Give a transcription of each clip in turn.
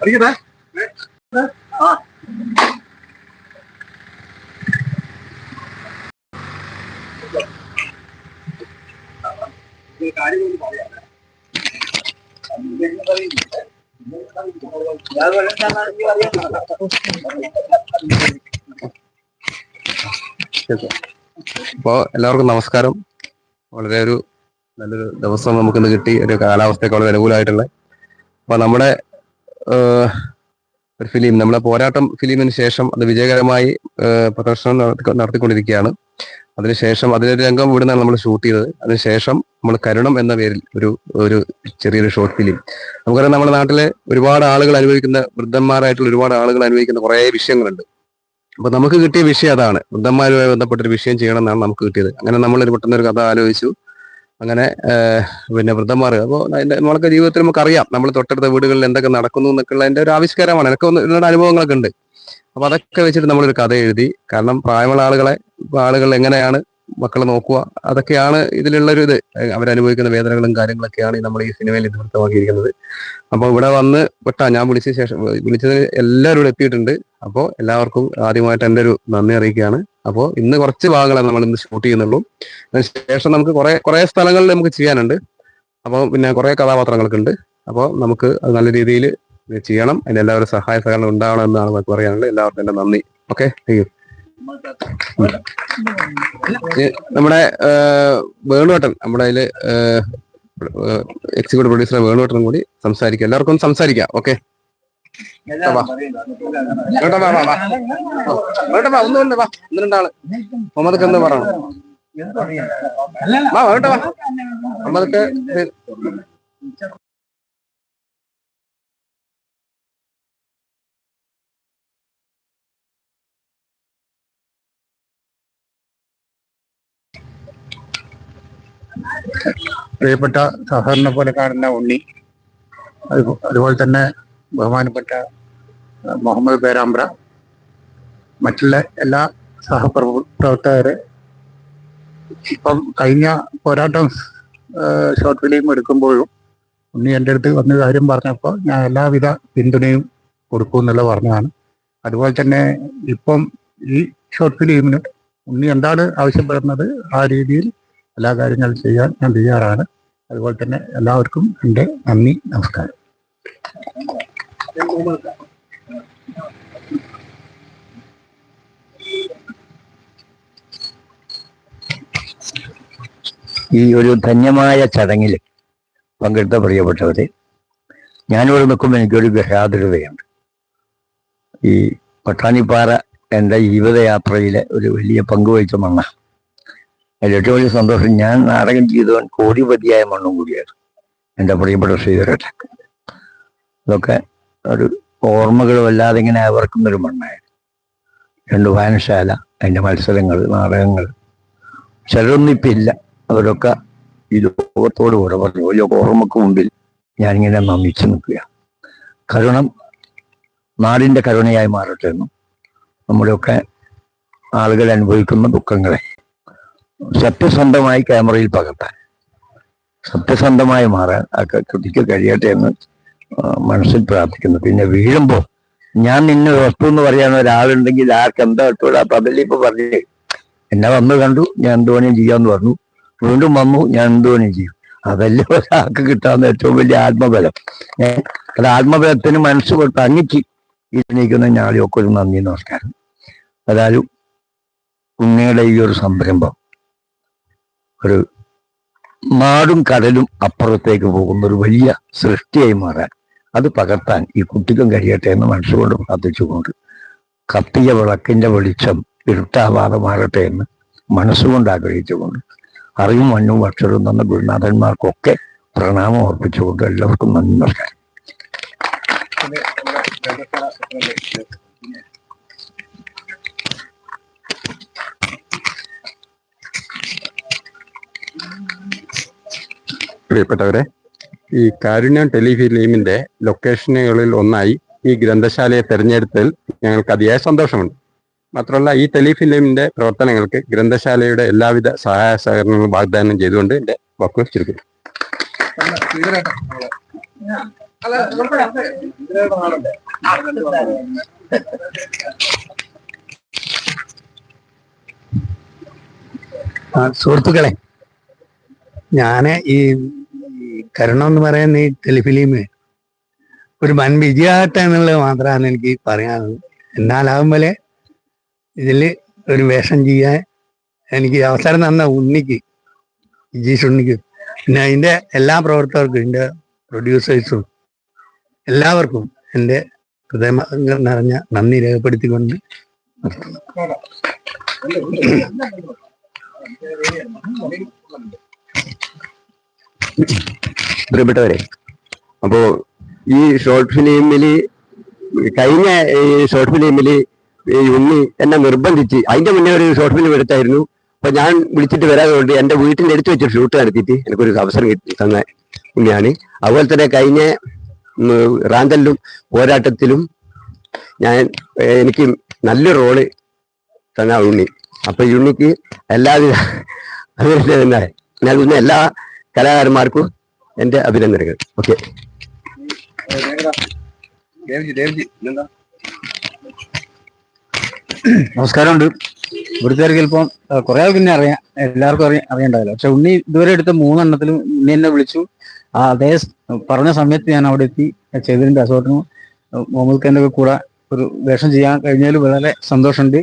അറിയട്ടെ കാര്യങ്ങളൊന്നും പറയാം അപ്പോൾ എല്ലാവർക്കും നമസ്കാരം. വളരെ ഒരു നല്ലൊരു ദിവസം നമുക്കിന്ന് കിട്ടി. ഒരു കാലാവസ്ഥയൊക്കെ വളരെ അനുകൂലമായിട്ടുള്ള. അപ്പൊ നമ്മുടെ ഒരു ഫിലിം നമ്മുടെ പോരാട്ടം ഫിലിമിന് ശേഷം അത് വിജയകരമായി പ്രദർശനം നടത്തി നടത്തിക്കൊണ്ടിരിക്കുകയാണ്. അതിനുശേഷം അതിലൊരു രംഗം ഇവിടുന്നാണ് നമ്മൾ ഷൂട്ട് ചെയ്തത്. അതിനുശേഷം നമ്മൾ കരുണം എന്ന പേരിൽ ഒരു ഒരു ചെറിയൊരു ഷോർട്ട് ഫിലിം. നമുക്കറിയാം നമ്മുടെ നാട്ടിലെ ഒരുപാട് ആളുകൾ അനുഭവിക്കുന്ന വൃദ്ധന്മാരായിട്ടുള്ള ഒരുപാട് ആളുകൾ അനുഭവിക്കുന്ന കുറേ വിഷയങ്ങളുണ്ട്. അപ്പൊ നമുക്ക് കിട്ടിയ വിഷയം അതാണ്. വൃദ്ധന്മാരുമായി ബന്ധപ്പെട്ടൊരു വിഷയം ചെയ്യണം എന്നാണ് നമുക്ക് കിട്ടിയത്. അങ്ങനെ നമ്മൾ ഒരു പെട്ടെന്ന് ഒരു കഥ ആലോചിച്ചു. അങ്ങനെ പിന്നെ വൃദ്ധന്മാർ അപ്പോൾ അതിന്റെ നമ്മളൊക്കെ ജീവിതത്തിൽ നമുക്കറിയാം നമ്മൾ തൊട്ടടുത്ത വീടുകളിൽ എന്തൊക്കെ നടക്കുന്നു എന്നൊക്കെയുള്ള അതിന്റെ ഒരു ആവിഷ്കാരമാണ്. എനിക്ക് ഇതിനുള്ള അനുഭവങ്ങളൊക്കെ ഉണ്ട്. അപ്പൊ അതൊക്കെ വെച്ചിട്ട് നമ്മളൊരു കഥ എഴുതി. കാരണം പ്രായമുള്ള ആളുകളെ ആളുകൾ എങ്ങനെയാണ് മക്കളെ നോക്കുക അതൊക്കെയാണ് ഇതിലുള്ള ഒരു ഇത്. അവരനുഭവിക്കുന്ന വേദനകളും കാര്യങ്ങളൊക്കെയാണ് നമ്മൾ ഈ സിനിമയിൽ ഇതിവൃത്തമാക്കിയിരിക്കുന്നത് അപ്പൊ ഇവിടെ വന്ന് പെട്ടാ ഞാൻ വിളിച്ച ശേഷം വിളിച്ചത് എല്ലാവരും എത്തിയിട്ടുണ്ട്. അപ്പോൾ എല്ലാവർക്കും ആദ്യമായിട്ട് എന്റെ ഒരു നന്ദി അറിയിക്കുകയാണ്. അപ്പോൾ ഇന്ന് കുറച്ച് ഭാഗങ്ങളാണ് നമ്മൾ ഇന്ന് ഷൂട്ട് ചെയ്യുന്നുള്ളൂ. അതിനുശേഷം നമുക്ക് കുറേ കുറേ സ്ഥലങ്ങളിൽ നമുക്ക് ചെയ്യാനുണ്ട്. അപ്പോൾ പിന്നെ കുറേ കഥാപാത്രങ്ങളൊക്കെ ഉണ്ട് അപ്പോൾ നമുക്ക് അത് നല്ല രീതിയിൽ ചെയ്യണം. അതിന് എല്ലാവരും സഹായ സഹകരണം ഉണ്ടാവണം എന്നാണ് നമുക്ക് പറയാനുള്ളത്. എല്ലാവർക്കും എന്റെ നന്ദി. ഓക്കെ താങ്ക് യു നമ്മുടെ വേണുവട്ടൻ നമ്മുടെ അതിൽ എക്സിക്യൂട്ടീവ് പ്രൊഡ്യൂസർ വേണുവട്ടനും കൂടി സംസാരിക്കാം. എല്ലാവർക്കും സംസാരിക്കാം. ഓക്കെ. വേണ്ട വാ വാ വാ വേണ്ട വാ ഒന്നുമില്ല വാ. ഒന്ന് രണ്ടാൾ. മുഹമ്മദ് എന്താ പറയണം. വാ വേണ്ട വാ. മുഹമ്മദ് പ്രിയപ്പെട്ട സഹകരണ പോലെ കാണുന്ന ഉണ്ണി. അതുപോ- അതുപോലെ തന്നെ ബഹുമാനപ്പെട്ട മുഹമ്മദ് പേരാമ്പ്ര മറ്റുള്ള എല്ലാ സഹപ്രവർത്തകരെ ഇപ്പം കഴിഞ്ഞ പോരാട്ടം ഷോർട്ട് ഫിലിം എടുക്കുമ്പോഴും ഉണ്ണി എന്റെ അടുത്ത് വന്ന കാര്യം പറഞ്ഞപ്പോൾ ഞാൻ എല്ലാവിധ പിന്തുണയും കൊടുക്കും എന്നുള്ള പറഞ്ഞതാണ്. അതുപോലെ തന്നെ ഇപ്പം ഈ ഷോർട്ട് ഫിലിമിന് ഉണ്ണി എന്താണ് ആവശ്യപ്പെടുന്നത് ആ രീതിയിൽ എല്ലാ കാര്യങ്ങളും ചെയ്യാൻ ഞാൻ തയ്യാറാണ്. അതുപോലെ തന്നെ എല്ലാവർക്കും എന്റെ നന്ദി നമസ്കാരം. ഈ ഒരു ധന്യമായ ചടങ്ങിൽ പങ്കെടുത്ത പ്രിയപ്പെട്ടവരെ ഞാനിവിടെ നിൽക്കുമ്പോൾ എനിക്കൊരു ഗഹാതൃതയുണ്ട് ഈ പട്ടാണിപ്പാറ എന്റെ ജീവിതയാത്രയിലെ ഒരു വലിയ പങ്കുവഹിച്ച മണ്ണ. അതിൽ ഏറ്റവും വലിയ സന്തോഷം ഞാൻ നാടകം ചെയ്തവൻ കോടിപതിയായ മണ്ണും കൂടിയാണ്. എന്റെ പ്രിയപ്പെട്ട ശ്രീധരേട്ടൻ ഇതൊക്കെ ഒരു ഓർമ്മകൾ വല്ലാതെ ഇങ്ങനെ അവർക്കുന്നൊരു മണ്ണായിരുന്നു. രണ്ട് വായനശാല അതിന്റെ മത്സരങ്ങൾ നാടകങ്ങൾ. ചിലരൊന്നും ഇപ്പം ഇല്ല. അവരൊക്കെ ഈ ലോകത്തോട് കൂടെ പറഞ്ഞു വലിയ ഓർമ്മക്ക് മുമ്പിൽ ഞാനിങ്ങനെ നമിച്ചു നിൽക്കുക. കരുണം നാടിന്റെ കരുണയായി മാറട്ടെ എന്നും നമ്മുടെയൊക്കെ ആളുകൾ അനുഭവിക്കുന്ന ദുഃഖങ്ങളെ സത്യസന്ധമായി ക്യാമറയിൽ പകർത്താൻ സത്യസന്ധമായി മാറാൻ ആ കൃതിക്ക് കഴിയട്ടെ എന്ന് മനസ്സിൽ പ്രാർത്ഥിക്കുന്നു. പിന്നെ വീഴുമ്പോൾ ഞാൻ നിന്നെ വസ്തു എന്ന് പറയാൻ ഒരാളുണ്ടെങ്കിൽ ആർക്ക് എന്താ ഇട്ടൂടാ പകലി ഇപ്പൊ പറഞ്ഞേ. എന്നെ വന്നു കണ്ടു ഞാൻ എന്ത് ചെയ്യാന്ന് പറഞ്ഞു. വീണ്ടും വന്നു ഞാൻ എന്ത് വേണേലും ചെയ്യും. അതല്ലേ ഒരാൾക്ക് കിട്ടാവുന്ന ഏറ്റവും വലിയ ആത്മബലം. ഏഹ് അത് ആത്മബലത്തിന് മനസ്സ് കൊടുത്ത് അങ്ങിച്ച് ഇരുന്നിരിക്കുന്ന ഞാളിയൊക്കെ ഒരു നന്ദി നമസ്കാരം. അതായാലും ഉണ്ണിയുടെ ഈ ഒരു സംരംഭം ഒരു നാടും കടലും അപ്പുറത്തേക്ക് പോകുന്ന ഒരു വലിയ സൃഷ്ടിയായി മാറാൻ അത് പകർത്താൻ ഈ കുട്ടിക്കും കഴിയട്ടെ എന്ന് മനസ്സുകൊണ്ട് പ്രാർത്ഥിച്ചുകൊണ്ട് കത്തിയ വിളക്കിന്റെ വെളിച്ചം ഇരുട്ടാവാതെ മാറട്ടെ എന്ന് മനസ്സുകൊണ്ട് ആഗ്രഹിച്ചുകൊണ്ട് അറിവും മണ്ണും അക്ഷരവും തന്ന ഗുരുനാഥന്മാർക്കൊക്കെ പ്രണാമം അർപ്പിച്ചുകൊണ്ട് എല്ലാവർക്കും നന്ദി നമസ്കാരം. പ്രിയപ്പെട്ടവരെ ഈ കാരുണ്യം ടെലിഫിലിമിന്റെ ലൊക്കേഷനുകളിൽ ഒന്നായി ഈ ഗ്രന്ഥശാലയെ തെരഞ്ഞെടുത്തതിൽ ഞങ്ങൾക്ക് അതിയായ സന്തോഷമുണ്ട്. മാത്രമല്ല ഈ ടെലിഫിലിമിന്റെ പ്രവർത്തനങ്ങൾക്ക് ഗ്രന്ഥശാലയുടെ എല്ലാവിധ സഹായ സഹകരണങ്ങളും വാഗ്ദാനം ചെയ്തുകൊണ്ട് എന്റെ വാക്കുകൾ ചുരുക്കുന്നു. സുഹൃത്തുക്കളെ ഈ ഈ കരുണം എന്ന് പറയുന്ന ഈ ടെലിഫിലിം ഒരു വൻ വിജയമാകട്ടെ എന്നുള്ളത് മാത്രമാണ് എനിക്ക് പറയാനുള്ളത്. എന്നാലാകും പോലെ ഇതിൽ ഒരു വേഷം ചെയ്യാൻ എനിക്ക് അവസരം തന്ന ഉണ്ണിക്ക് ജീസ് ഉണ്ണിക്ക് പിന്നെ അതിന്റെ എല്ലാ പ്രവർത്തകർക്കും എന്റെ പ്രൊഡ്യൂസേഴ്സും എല്ലാവർക്കും എന്റെ ഹൃദയം നിറഞ്ഞ നന്ദി രേഖപ്പെടുത്തിക്കൊണ്ട് നിർത്തുന്നു. പ്രിയപ്പെട്ടവരെ അപ്പോ ഈ ഷോർട്ട് ഫിലിമിൽ കഴിഞ്ഞ ഈ ഷോർട്ട് ഫിലിമിൽ ഈ ഉണ്ണി എന്നെ നിർബന്ധിച്ച് അതിന്റെ മുന്നേ ഒരു ഷോർട്ട് ഫിലിം എടുത്തായിരുന്നു. അപ്പൊ ഞാൻ വിളിച്ചിട്ട് വരാതെ കൊണ്ട് എന്റെ വീട്ടിന്റെ എടുത്തു വെച്ചൊരു ഷൂട്ട് നടത്തിയിട്ട് എനിക്കൊരു അവസരം തന്ന ഉണ്ണിയാണ്. അതുപോലെ തന്നെ കഴിഞ്ഞ റാന്തലിലും പോരാട്ടത്തിലും ഞാൻ എനിക്ക് നല്ലൊരു റോൾ തന്ന ഉണ്ണി. അപ്പൊ ഉണ്ണിക്ക് എല്ലാവിധ അഭിനന്ദന നൽകുന്ന എല്ലാ കലാകാരന്മാർക്കും എന്റെ അഭിനന്ദനങ്ങൾ. ഓക്കെ നമസ്കാരമുണ്ട്. ഇവിടുത്തെ ചിലപ്പം കുറെ ആൾക്ക് എന്നെ അറിയാം. എല്ലാവർക്കും അറിയാം അറിയണ്ടാവില്ല. പക്ഷെ ഉണ്ണി ഇതുവരെ എടുത്ത മൂന്നെണ്ണത്തിലും ഉണ്ണി എന്നെ വിളിച്ചു. ആ അതേ പറഞ്ഞ സമയത്ത് ഞാൻ അവിടെ എത്തി. ചെയ്തതിന്റെ അസോട്ടിനും മുഹമ്മദ് ഖാന്റെ ഒക്കെ കൂടെ ഒരു വേഷം ചെയ്യാൻ കഴിഞ്ഞാൽ വളരെ സന്തോഷമുണ്ട്.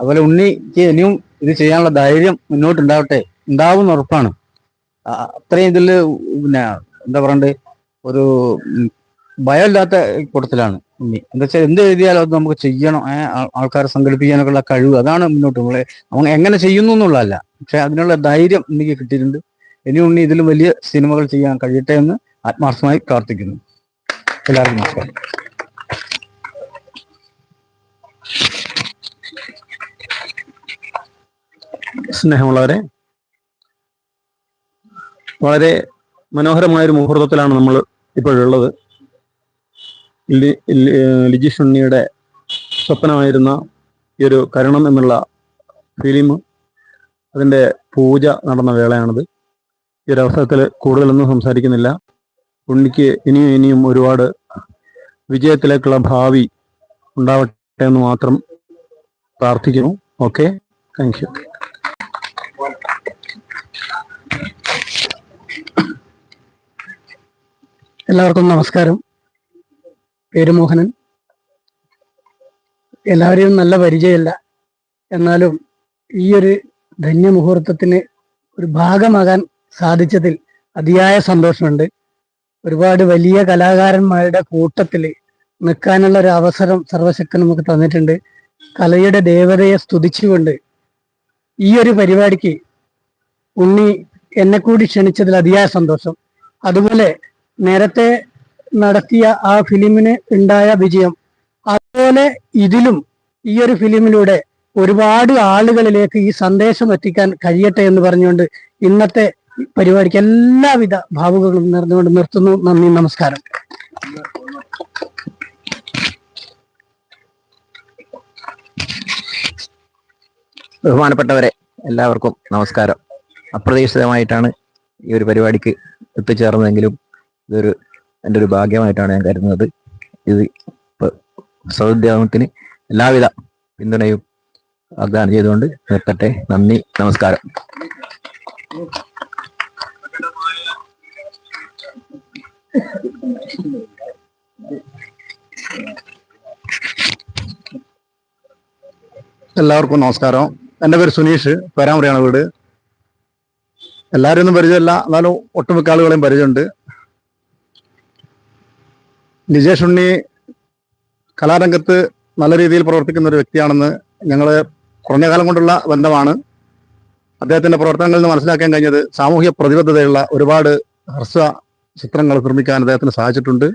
അതുപോലെ ഉണ്ണിക്ക് ഇനിയും ഇത് ചെയ്യാനുള്ള ധൈര്യം മുന്നോട്ട് ഉണ്ടാവട്ടെ ഉണ്ടാവും ഉറപ്പാണ്. അത്രയും ഇതിൽ പിന്നെ എന്താ പറയണ്ടേ ഒരു ഭയമില്ലാത്ത കൂട്ടത്തിലാണ്. ഉമ്മി എന്താ വെച്ചാൽ എന്ത് എഴുതിയാലും അത് നമുക്ക് ചെയ്യണം ആൾക്കാരെ സംഘടിപ്പിക്കാനൊക്കെ ഉള്ള കഴിവ് അതാണ് മുന്നോട്ട് നമ്മളെ അവൻ എങ്ങനെ ചെയ്യുന്നു എന്നുള്ളതല്ല. പക്ഷെ അതിനുള്ള ധൈര്യം എനിക്ക് കിട്ടിയിട്ടുണ്ട്. ഇനി ഉണ്ണി ഇതിലും വലിയ സിനിമകൾ ചെയ്യാൻ കഴിയട്ടെ എന്ന് ആത്മാർത്ഥമായി പ്രാർത്ഥിക്കുന്നു. എല്ലാവർക്കും നമസ്കാരം. സ്നേഹമുള്ളവരെ വളരെ മനോഹരമായ ഒരു മുഹൂർത്തത്തിലാണ് നമ്മൾ ഇപ്പോഴുള്ളത്. ലി- ലി- ഉണ്ണിയുടെ സ്വപ്നമായിരുന്ന ഈ ഒരു കരുണം എന്നുള്ള ഫിലിം അതിന്റെ പൂജ നടന്ന വേളയാണിത്. ഈ ഒരു അവസരത്തിൽ കൂടുതലൊന്നും സംസാരിക്കുന്നില്ല. ഉണ്ണിക്ക് ഇനിയും ഇനിയും ഒരുപാട് വിജയത്തിലേക്കുള്ള ഭാവി ഉണ്ടാവട്ടെ എന്ന് മാത്രം പ്രാർത്ഥിക്കുന്നു. ഓക്കെ? Thank you. എല്ലാവർക്കും നമസ്കാരം. പേര് മോഹനൻ. എല്ലാവരെയും നല്ല പരിചയമില്ല. എന്നാലും ഈ ഒരു ധന്യമുഹൂർത്തത്തിന് ഒരു ഭാഗമാകാൻ സാധിച്ചതിൽ അതിയായ സന്തോഷമുണ്ട്. ഒരുപാട് വലിയ കലാകാരന്മാരുടെ കൂട്ടത്തിൽ നിൽക്കാനുള്ള ഒരു അവസരം സർവശക്തൻ നമുക്ക് തന്നിട്ടുണ്ട്. കലയുടെ ദേവതയെ സ്തുതിച്ചുകൊണ്ട് ഈ ഒരു പരിപാടിക്ക് ഉണ്ണി എന്നെ കൂടി ക്ഷണിച്ചതിൽ അതിയായ സന്തോഷം. അതുപോലെ നേരത്തെ നടത്തിയ ആ ഫിലിമിന് ഉണ്ടായ വിജയം. അതുപോലെ ഇതിലും ഈ ഒരു ഫിലിമിലൂടെ ഒരുപാട് ആളുകളിലേക്ക് ഈ സന്ദേശം എത്തിക്കാൻ കഴിയട്ടെ എന്ന് പറഞ്ഞുകൊണ്ട് ഇന്നത്തെ പരിപാടിക്ക് എല്ലാവിധ ഭാവുകളും നേർന്നുകൊണ്ട് നിർത്തുന്നു. നന്ദി നമസ്കാരം. ബഹുമാനപ്പെട്ടവരെ എല്ലാവർക്കും നമസ്കാരം. അപ്രതീക്ഷിതമായിട്ടാണ് ഈ ഒരു പരിപാടിക്ക് എത്തിച്ചേർന്നതെങ്കിലും ഇതൊരു എന്റെ ഒരു ഭാഗ്യമായിട്ടാണ് ഞാൻ കരുതുന്നത്. ഇത് ഇപ്പൊ സൗദ്യമത്തിന് എല്ലാവിധ പിന്തുണയും വാഗ്ദാനം ചെയ്തുകൊണ്ട് നിർത്തട്ടെ. നന്ദി നമസ്കാരം. എല്ലാവർക്കും നമസ്കാരം. എന്റെ പേര് സുനീഷ് പേരാമുറിയാണ് വീട്. എല്ലാവരും ഒന്നും പരിചയമല്ല. എന്നാലും ഒട്ടുമിക്ക ആളുകളെയും പരിചയമുണ്ട്. ലിജേഷ് ഉണ്ണി കലാരംഗത്ത് നല്ല രീതിയിൽ പ്രവർത്തിക്കുന്ന ഒരു വ്യക്തിയാണെന്ന് ഞങ്ങൾ കുറഞ്ഞ കാലം കൊണ്ടുള്ള ബന്ധമാണ്. അദ്ദേഹത്തിന്റെ പ്രവർത്തനങ്ങളിൽ നിന്ന് മനസ്സിലാക്കാൻ കഴിഞ്ഞത് സാമൂഹ്യ പ്രതിബദ്ധതയുള്ള ഒരുപാട് ഹ്രസ്വ ചിത്രങ്ങൾ നിർമ്മിക്കാൻ അദ്ദേഹത്തിന് സാധിച്ചിട്ടുണ്ട്.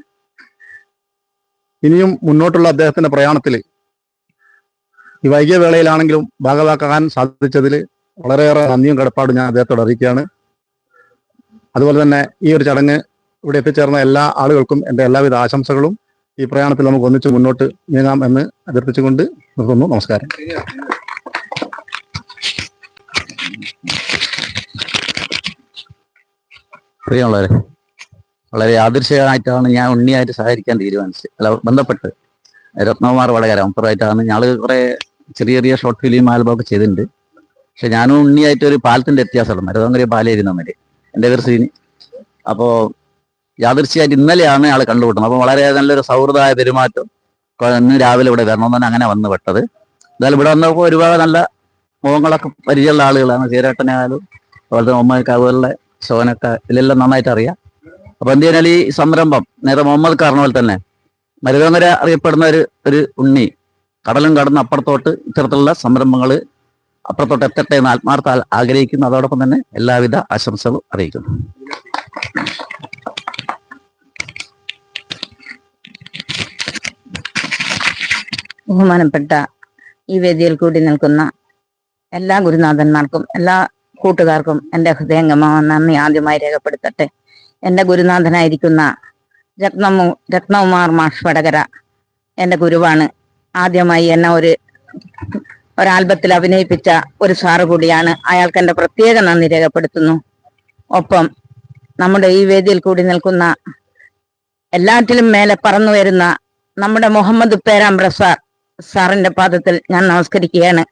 ഇനിയും മുന്നോട്ടുള്ള അദ്ദേഹത്തിന്റെ പ്രയാണത്തിൽ ഈ വൈകിയ വേളയിലാണെങ്കിലും ഭാഗവാക്കാൻ സാധിച്ചതിൽ വളരെയേറെ നന്ദിയും കടപ്പാടും ഞാൻ അദ്ദേഹത്തോട് അറിയിക്കുകയാണ്. അതുപോലെ തന്നെ ഈ ഒരു ചടങ്ങ് ഇവിടെ എത്തിച്ചേർന്ന എല്ലാ ആളുകൾക്കും എന്റെ എല്ലാവിധ ആശംസകളും ഈ പ്രയാണത്തിൽ നമുക്ക് ഒന്നിച്ച് മുന്നോട്ട് നീങ്ങാം എന്ന് അഭ്യർത്ഥിച്ചുകൊണ്ട് നിർത്തുന്നു. നമസ്കാരം. പ്രിയമുള്ളവരെ വളരെ യാദൃശ്യമായിട്ടാണ് ഞാൻ ഉണ്ണിയായിട്ട് സഹകരിക്കാൻ തീരുമാനിച്ചത്. അല്ല ബന്ധപ്പെട്ട് രത്നകുമാർ വടകര അമ്പറായിട്ടാണ് ഞങ്ങൾ കുറെ ചെറിയ ചെറിയ ഷോർട്ട് ഫിലിം ആൽബം ഒക്കെ ചെയ്തിട്ടുണ്ട്. പക്ഷെ ഞാനും ഉണ്ണിയായിട്ട് ഒരു പാലത്തിന്റെ വ്യത്യാസമുള്ള മരുതങ്കരി പാലായിരുന്നു തമ്മിൽ എന്റെ പേര് ശ്രീനി. അപ്പോൾ യാദൃശ്യമായിട്ട് ഇന്നലെയാണ് ആൾ കണ്ടുപിട്ടുന്നത് അപ്പോൾ വളരെ നല്ലൊരു സൗഹൃദമായ പെരുമാറ്റം ഇന്ന് രാവിലെ ഇവിടെ വരണം തന്നെ അങ്ങനെ വന്ന് പെട്ടത്. എന്തായാലും ഇവിടെ വന്നപ്പോൾ ഒരുപാട് നല്ല മുഖങ്ങളൊക്കെ പരിചയമുള്ള ആളുകളാണ്. ചേരേട്ടനായാലും അതുപോലെ മുഹമ്മദ് അതുപോലെ ശോനൊക്കെ ഇതിലെല്ലാം നന്നായിട്ട് അറിയാം. അപ്പോൾ എന്ത് ചെയ്യാനാൽ ഈ സംരംഭം നേരെ മുഹമ്മദ് കാരണവൽ തന്നെ മരുതങ്ങര അറിയപ്പെടുന്ന ഒരു ഒരു ഉണ്ണി കടലും കടന്ന് അപ്പുറത്തോട്ട് ഇത്തരത്തിലുള്ള സംരംഭങ്ങൾ അപ്പുറത്തോട്ട് എത്തട്ടെ എന്ന് ആത്മാർത്ഥ ആഗ്രഹിക്കുന്നു. അതോടൊപ്പം തന്നെ എല്ലാവിധ ആശംസകളും അറിയിക്കുന്നു. ബഹുമാനപ്പെട്ട ഈ വേദിയിൽ കൂടി നിൽക്കുന്ന എല്ലാ ഗുരുനാഥന്മാർക്കും എല്ലാ കൂട്ടുകാർക്കും എന്റെ ഹൃദയംഗമ നന്ദി ആദ്യമായി രേഖപ്പെടുത്തട്ടെ. എന്റെ ഗുരുനാഥനായിരിക്കുന്ന രത്നമു രത്നകുമാർ മാഷ് വടകര എന്റെ ഗുരുവാണ്. ആദ്യമായി എന്നെ ഒരു ഒരാൽബത്തിൽ അഭിനയിപ്പിച്ച ഒരു സാറ് കൂടിയാണ്. അയാൾക്ക് എന്റെ പ്രത്യേക നന്ദി രേഖപ്പെടുത്തുന്നു. ഒപ്പം നമ്മുടെ ഈ വേദിയിൽ കൂടി നിൽക്കുന്ന എല്ലാറ്റിലും മേലെ പറന്നു വരുന്ന നമ്മുടെ മുഹമ്മദ് പേരാമ്പ്ര സാർ സാറിന്റെ പാദത്തിൽ ഞാൻ നമസ്കരിക്കുകയാണ്.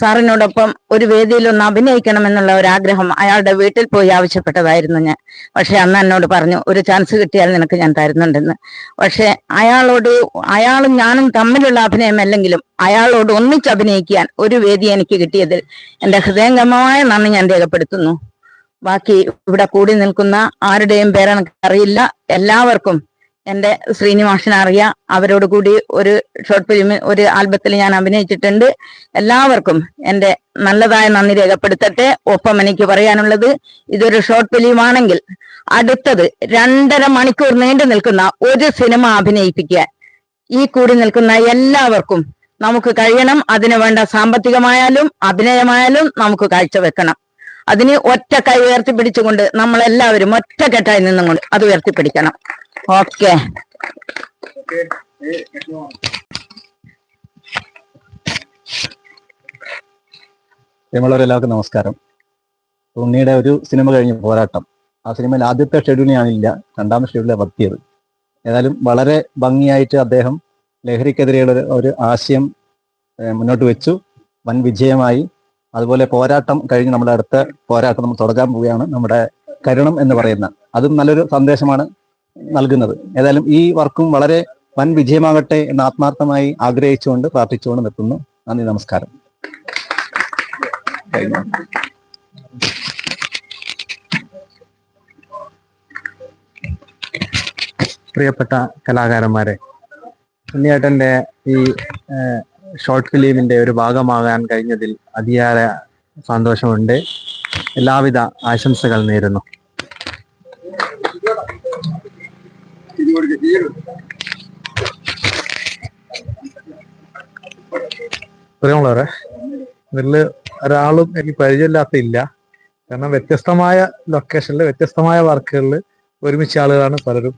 സാറിനോടൊപ്പം ഒരു വേദിയിൽ ഒന്ന് അഭിനയിക്കണമെന്നുള്ള ഒരു ആഗ്രഹം അയാളുടെ വീട്ടിൽ പോയി ആവശ്യപ്പെട്ടതായിരുന്നു ഞാൻ. പക്ഷെ അന്ന് എന്നോട് പറഞ്ഞു ഒരു ചാൻസ് കിട്ടിയാൽ നിനക്ക് ഞാൻ തരുന്നുണ്ടെന്ന്. പക്ഷെ അയാളോട് അയാളും ഞാനും തമ്മിലുള്ള അഭിനയം അല്ലെങ്കിലും അയാളോട് ഒന്നിച്ച് അഭിനയിക്കാൻ ഒരു വേദി എനിക്ക് കിട്ടിയതിൽ എന്റെ ഹൃദയംഗമമായ നന്ദി ഞാൻ രേഖപ്പെടുത്തുന്നു. ബാക്കി ഇവിടെ കൂടി നിൽക്കുന്ന ആരുടെയും പേരെനിക്ക് അറിയില്ല. എല്ലാവർക്കും എന്റെ ശ്രീനിവാസൻ അറിയാം. അവരോട് കൂടി ഒരു ഷോർട്ട് ഫിലിം ഒരു ആൽബത്തിൽ ഞാൻ അഭിനയിച്ചിട്ടുണ്ട്. എല്ലാവർക്കും എന്റെ നല്ലതായ നന്ദി രേഖപ്പെടുത്തട്ടെ. ഒപ്പം എനിക്ക് പറയാനുള്ളത് ഇതൊരു ഷോർട്ട് ഫിലിമാണെങ്കിൽ അടുത്തത് രണ്ടര മണിക്കൂർ നീണ്ടു നിൽക്കുന്ന ഒരു സിനിമ അഭിനയിപ്പിക്കാൻ ഈ കൂടി നിൽക്കുന്ന എല്ലാവർക്കും നമുക്ക് കഴിയണം. അതിനു വേണ്ട സാമ്പത്തികമായാലും അഭിനയമായാലും നമുക്ക് കാഴ്ചവെക്കണം. അതിന് ഒറ്റ കൈ ഉയർത്തിപ്പിടിച്ചുകൊണ്ട് നമ്മളെല്ലാവരും ഒറ്റക്കെട്ടായി നിന്നുകൊണ്ട് അത് ഉയർത്തിപ്പിടിക്കണം. ഓക്കെ. എല്ലാവർക്കും നമസ്കാരം. ഉണ്ണിയുടെ ഒരു സിനിമ കഴിഞ്ഞ പോരാട്ടം. ആ സിനിമയിൽ ആദ്യത്തെ ഷെഡ്യൂൾ ഞാനില്ല രണ്ടാമത്തെ ഷെഡ്യൂളിലാണ് വർത്തിയത് ഏതായാലും വളരെ ഭംഗിയായിട്ട് അദ്ദേഹം ലഹരിക്കെതിരെയുള്ള ഒരു ആശയം മുന്നോട്ട് വെച്ചു. വൻ വിജയമായി. അതുപോലെ പോരാട്ടം കഴിഞ്ഞ് നമ്മുടെ അടുത്ത പോരാട്ടം നമ്മൾ തുടങ്ങാൻ പോവുകയാണ് നമ്മുടെ കരുണം എന്ന് പറയുന്ന. അതും നല്ലൊരു സന്ദേശമാണ്. നൽകുന്നത്. ഏതായാലും ഈ വർക്കും വളരെ വൻ വിജയമാകട്ടെ എന്ന് ആത്മാർത്ഥമായി ആഗ്രഹിച്ചുകൊണ്ട് പ്രാർത്ഥിച്ചുകൊണ്ട് നിർത്തുന്നു. നന്ദി നമസ്കാരം. പ്രിയപ്പെട്ട കലാകാരന്മാരെ ഉണ്ണിയേട്ടന്റെ ഈ ഷോർട്ട് ഫിലിമിന്റെ ഒരു ഭാഗമാകാൻ കഴിഞ്ഞതിൽ അതിയായ സന്തോഷമുണ്ട്. എല്ലാവിധ ആശംസകൾ നേരുന്നു. പ്രിയമുള്ളവരെ ഇതിൽ ഒരാളും എനിക്ക് പരിചയമില്ലാത്ത ഇല്ല കാരണം വ്യത്യസ്തമായ ലൊക്കേഷനിൽ വ്യത്യസ്തമായ വർക്കുകളിൽ ഒരുമിച്ച ആളുകളാണ് പലരും.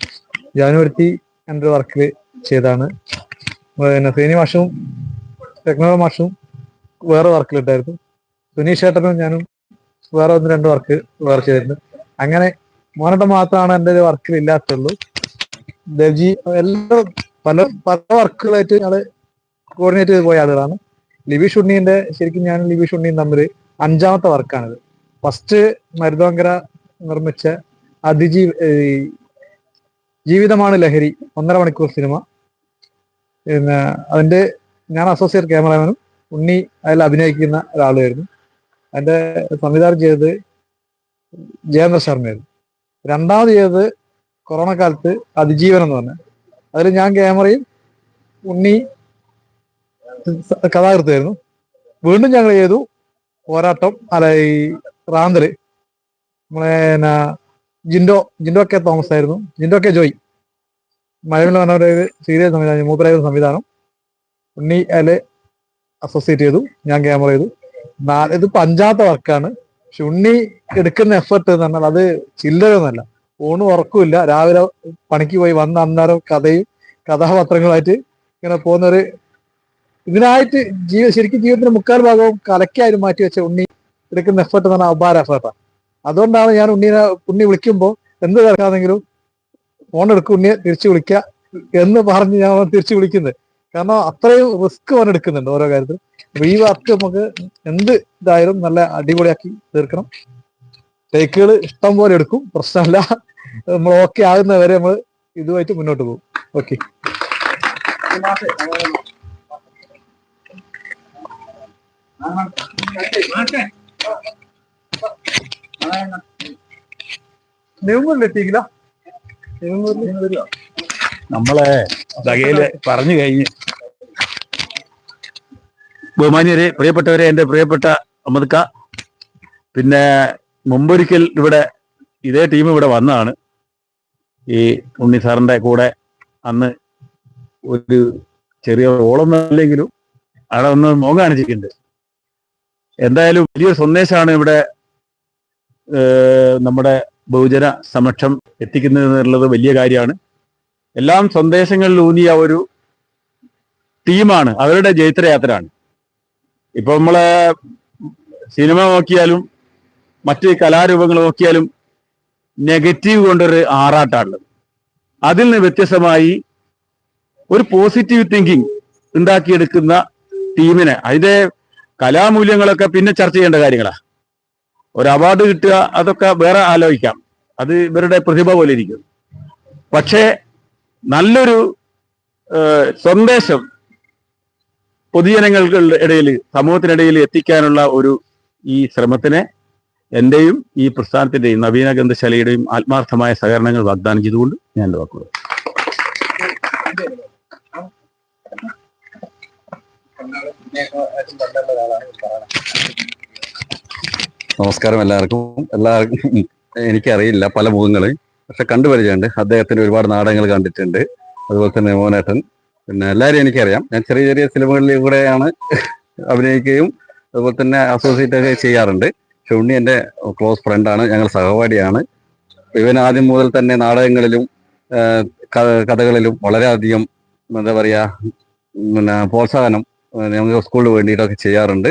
ജാനുവരുത്തി എന്റെ വർക്കിൽ ചെയ്താണ്. പിന്നെ ശ്രീനി മാഷും ടെക്നോ മാഷും വേറെ വർക്കിലുണ്ടായിരുന്നു സുനീഷ് ഏട്ടനും ഞാനും വേറെ ഒന്ന് രണ്ട് വർക്ക് വേറെ ചെയ്തിരുന്നു അങ്ങനെ മോനട്ടം മാത്രമാണ് എന്റെ ഒരു വർക്കിൽ ഇല്ലാത്തുള്ളൂ. ദേവ്ജി എല്ലാം പല പല വർക്കുകളായിട്ട് ഞങ്ങൾ കോർഡിനേറ്റ് ചെയ്ത് പോയ ആളുകളാണ്. ലിബി ഉണ്ണീന്റെ ശരിക്കും ഞാനും ലിബി ഉണ്ണിയും തമ്മിൽ അഞ്ചാമത്തെ വർക്കാണിത്. ഫസ്റ്റ് മരുതോങ്കര നിർമ്മിച്ച അതിജീ ജീവിതമാണ് ലഹരി ഒന്നര മണിക്കൂർ സിനിമ. പിന്നെ അതിന്റെ ഞാൻ അസോസിയേറ്റ് ക്യാമറാമാനും ഉണ്ണി അതിൽ അഭിനയിക്കുന്ന ഒരാളായിരുന്നു അതിന്റെ സംവിധാനം ചെയ്തത് ജയേന്ദ്ര ശർമ്മയായിരുന്നു. രണ്ടാമത് ചെയ്തത് കൊറോണ കാലത്ത് അതിജീവനം എന്ന് പറഞ്ഞ. അതിൽ ഞാൻ ക്യാമറയും ഉണ്ണി കഥാകൃത്തായിരുന്നു. വീണ്ടും ഞങ്ങൾ ചെയ്തു പോരാട്ടം അല്ല ഈ റാന്തൽ. നമ്മളെ ജിൻഡോ ജിൻഡോ കെ തോമസ് ആയിരുന്നു. ജിൻഡോ കെ ജോയ്. മഴവിൽ ഒരു സീരിയൽ സംവിധാനം മൂപ്പരായിരുന്നു സംവിധാനം. ഉണ്ണി അല്ല അസോസിയേറ്റ് ചെയ്തു ഞാൻ ക്യാമറ ചെയ്തു. പഞ്ചാത്ത അഞ്ചാമത്തെ വർക്കാണ്. പക്ഷെ ഉണ്ണി എടുക്കുന്ന എഫർട്ട് എന്ന് പറഞ്ഞാൽ അത് ചില്ലറൊന്നുമല്ല ഊണും ഉറക്കമില്ല. രാവിലെ പണിക്ക് പോയി വന്ന അന്നേരം കഥയും കഥാപാത്രങ്ങളായിട്ട് ഇങ്ങനെ പോകുന്നൊരു ഇതിനായിട്ട് ജീവ ശരിക്കും ജീവിതത്തിന്റെ മുക്കാൽ ഭാഗവും കലക്കായിട്ട് മാറ്റി വെച്ച ഉണ്ണി എടുക്കുന്ന എഫേർട്ട് എന്ന് പറഞ്ഞാൽ അപാര എഫേർട്ടാണ് അതുകൊണ്ടാണ് ഞാൻ ഉണ്ണിനെ ഉണ്ണി വിളിക്കുമ്പോൾ എന്ത് തിരക്കാണെങ്കിലും ഫോൺ എടുക്കും ഉണ്ണിയെ തിരിച്ചു വിളിക്കുക എന്ന് പറഞ്ഞ് ഞാൻ തിരിച്ചു വിളിക്കുന്നത്. കാരണം അത്രയും റിസ്ക് അവൻ എടുക്കുന്നുണ്ട് ഓരോ കാര്യത്തിലും. അപ്പൊ ഈ വർക്ക് നമുക്ക് എന്ത് ഇതായാലും നല്ല അടിപൊളിയാക്കി തീർക്കണം. ടേക്കുകൾ ഇഷ്ടം പോലെ എടുക്കും. പ്രശ്നമല്ല. നമ്മൾ ഓക്കെ ആകുന്ന വരെ നമ്മൾ ഇതുമായിട്ട് മുന്നോട്ട് പോകും. ഓക്കെ നമ്മളെ ദകയിൽ പറഞ്ഞു കഴിഞ്ഞ്. ബഹുമാന്യരെ പ്രിയപ്പെട്ടവരെ എന്റെ പ്രിയപ്പെട്ട അമ്മദ്ക്ക പിന്നെ മുമ്പൊരിക്കൽ ഇവിടെ ഇതേ ടീം ഇവിടെ വന്നതാണ്. ഈ ഉണ്ണി സാറിന്റെ കൂടെ അന്ന് ഒരു ചെറിയ ഓളൊന്നും അല്ലെങ്കിലും അവിടെ ഒന്ന് മോ കാണിച്ചിട്ടുണ്ട്. എന്തായാലും വലിയൊരു സന്ദേശമാണ് ഇവിടെ നമ്മുടെ ബഹുജന സമക്ഷം എത്തിക്കുന്നത് എന്നുള്ളത് വലിയ കാര്യമാണ്. എല്ലാം സന്ദേശങ്ങളിൽ ഊന്നിയ ഒരു ടീമാണ് അവരുടെ ജൈത്രയാത്രയാണ്. ഇപ്പൊ നമ്മളെ സിനിമ നോക്കിയാലും മറ്റ് കലാരൂപങ്ങൾ നോക്കിയാലും നെഗറ്റീവ് കൊണ്ടൊരു ആറാട്ടാണുള്ളത്. അതിൽ നിന്ന് വ്യത്യസ്തമായി ഒരു പോസിറ്റീവ് തിങ്കിങ് ഉണ്ടാക്കിയെടുക്കുന്ന ടീമിനെ അതിന്റെ കലാമൂല്യങ്ങളൊക്കെ പിന്നെ ചർച്ച ചെയ്യേണ്ട കാര്യങ്ങളാ. ഒരു അവാർഡ് കിട്ടുക അതൊക്കെ വേറെ ആലോചിക്കാം. അത് ഇവരുടെ പ്രതിഭ പോലെ ഇരിക്കും. പക്ഷേ നല്ലൊരു സന്ദേശം പൊതുജനങ്ങൾക്ക് ഇടയിൽ സമൂഹത്തിനിടയിൽ എത്തിക്കാനുള്ള ഒരു ഈ ശ്രമത്തിനെ എന്റെയും ഈ പ്രസ്ഥാനത്തിന്റെയും നവീന ഗ്രന്ഥശാലയുടെയും ആത്മാർത്ഥമായ സഹകരണങ്ങൾ വാഗ്ദാനം ചെയ്തുകൊണ്ട് ഞാൻ എന്റെ വാക്കുകൾ നമസ്കാരം എല്ലാവർക്കും. എല്ലാവർക്കും എനിക്കറിയില്ല പല മുഖങ്ങൾ പക്ഷെ കണ്ടുപരിചയമുണ്ട്. അദ്ദേഹത്തിന്റെ ഒരുപാട് നാടകങ്ങൾ കണ്ടിട്ടുണ്ട്. അതുപോലെ തന്നെ മോനേട്ടൻ. പിന്നെ എല്ലാവരും എനിക്കറിയാം. ഞാൻ ചെറിയ ചെറിയ സിനിമകളിലൂടെയാണ് അഭിനയിക്കുകയും അതുപോലെ തന്നെ അസോസിയേറ്റ് ഒക്കെ ചെയ്യാറുണ്ട്. പക്ഷെ ഉണ്ണി എന്റെ ക്ലോസ് ഫ്രണ്ടാണ് ഞങ്ങൾ സഹപാഠിയാണ്. ഇവൻ ആദ്യം മുതൽ തന്നെ നാടകങ്ങളിലും കഥകളിലും വളരെയധികം എന്താ പറയുക പിന്നെ പ്രോത്സാഹനം ഞങ്ങൾക്ക് സ്കൂളിന് വേണ്ടിയിട്ടൊക്കെ ചെയ്യാറുണ്ട്.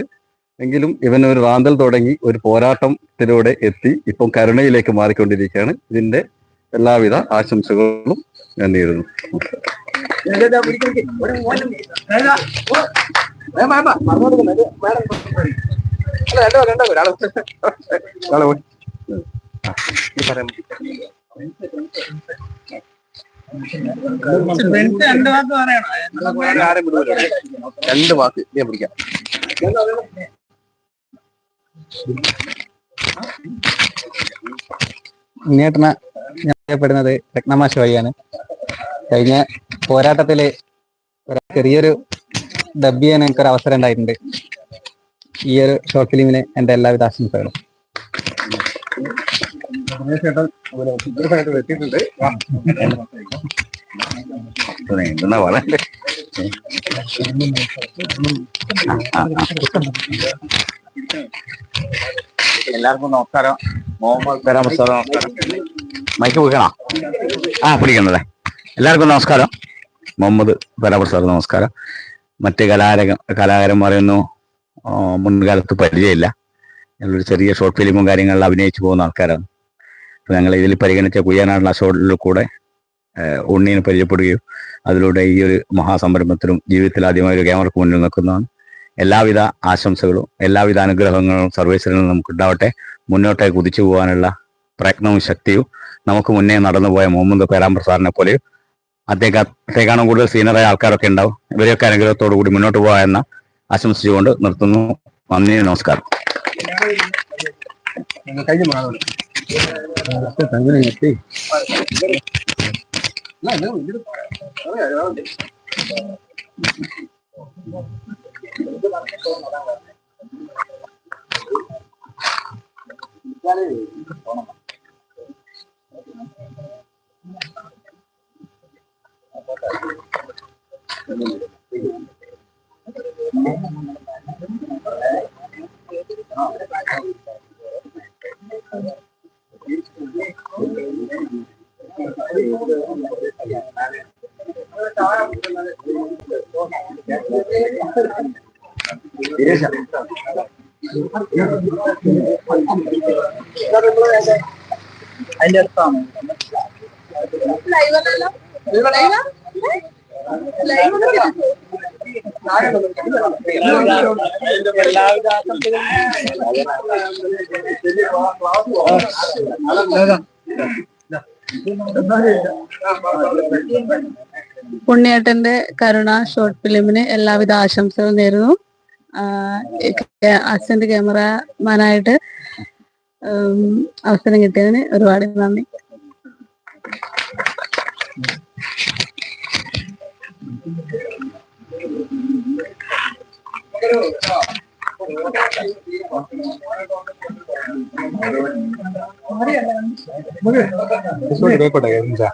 എങ്കിലും ഇവൻ ഒരു റാന്തൽ തുടങ്ങി ഒരു പോരാട്ടത്തിലൂടെ എത്തി ഇപ്പം കരുണയിലേക്ക് മാറിക്കൊണ്ടിരിക്കുകയാണ്. ഇതിന്റെ എല്ലാവിധ ആശംസകളും ഞാൻ നേരുന്നു. രണ്ട് വാക്ക് ഞാൻ പിടിക്കാം. മുന്നേട്ടന ഞാൻ അറിയപ്പെടുന്നത് രത്നമാശ വഴിയാണ്. കഴിഞ്ഞ പോരാട്ടത്തിൽ ഒരു ചെറിയൊരു ഡബ് ചെയ്യാൻ എനിക്കൊരു അവസരം ഉണ്ടായിട്ടുണ്ട്. ഈ ഒരു ഷോർട്ട് ഫിലിമിന് എന്റെ എല്ലാവിധ ആശംസകളും. എല്ലാവർക്കും നമസ്കാരം. സാർ നമസ്കാരം. മൈക്ക് പിടിക്കണോ ആ പിടിക്കണല്ലേ എല്ലാവർക്കും നമസ്കാരം. മുഹമ്മദ് പരാമർശം നമസ്കാരം. മറ്റ് കലാരക കലാകാരന്മാരെയൊന്നും മുൻകാലത്ത് പരിചയമില്ല. ഞങ്ങളൊരു ചെറിയ ഷോർട്ട് ഫിലിമും കാര്യങ്ങളിൽ അഭിനയിച്ചു പോകുന്ന ആൾക്കാരാണ്. അപ്പം ഞങ്ങൾ ഇതിൽ പരിഗണിച്ച കുയ്യാനാടുള്ള ഷോട്ടിൽ കൂടെ ഉണ്ണീനെ പരിചയപ്പെടുകയും അതിലൂടെ ഈ ഒരു മഹാസംരംഭത്തിലും ജീവിതത്തിൽ ആദ്യമായി ഒരു ക്യാമറക്ക് മുന്നിൽ നിൽക്കുന്നതാണ്. എല്ലാവിധ ആശംസകളും എല്ലാവിധ അനുഗ്രഹങ്ങളും സർവീസിലും നമുക്ക് ഉണ്ടാവട്ടെ. മുന്നോട്ടേക്ക് കുതിച്ചു പോകാനുള്ള പ്രയത്നവും ശക്തിയും നമുക്ക് മുന്നേ നടന്നുപോയ മുഹമ്മദ് പേരാമ്പ്ര സാറിനെ പോലെ കാണാൻ കൂടുതൽ സീനിയറായ ആൾക്കാരൊക്കെ ഉണ്ടാവും. ഇവരെയൊക്കെ അനുഗ്രഹത്തോടു കൂടി മുന്നോട്ട് പോകാം എന്ന ആശംസിച്ചുകൊണ്ട് നിർത്തുന്നു നന്ദി നമസ്കാരം Thank you. Teresa. അതിന്റെ അർത്ഥമാണ് ലൈവ് ലൈവ് പുണ്യേട്ടന്റെ കരുണ ഷോർട്ട് ഫിലിമിന് എല്ലാവിധ ആശംസകളും നേരുന്നു അച്ഛന്റെ ക്യാമറമാനായിട്ട് അവസരം കിട്ടിയതിന് ഒരുപാട് നന്ദി Thank you. ഭയപ്പെട്ടെ ഭയപ്പെട്ടെ ഭയപ്പെട്ടെ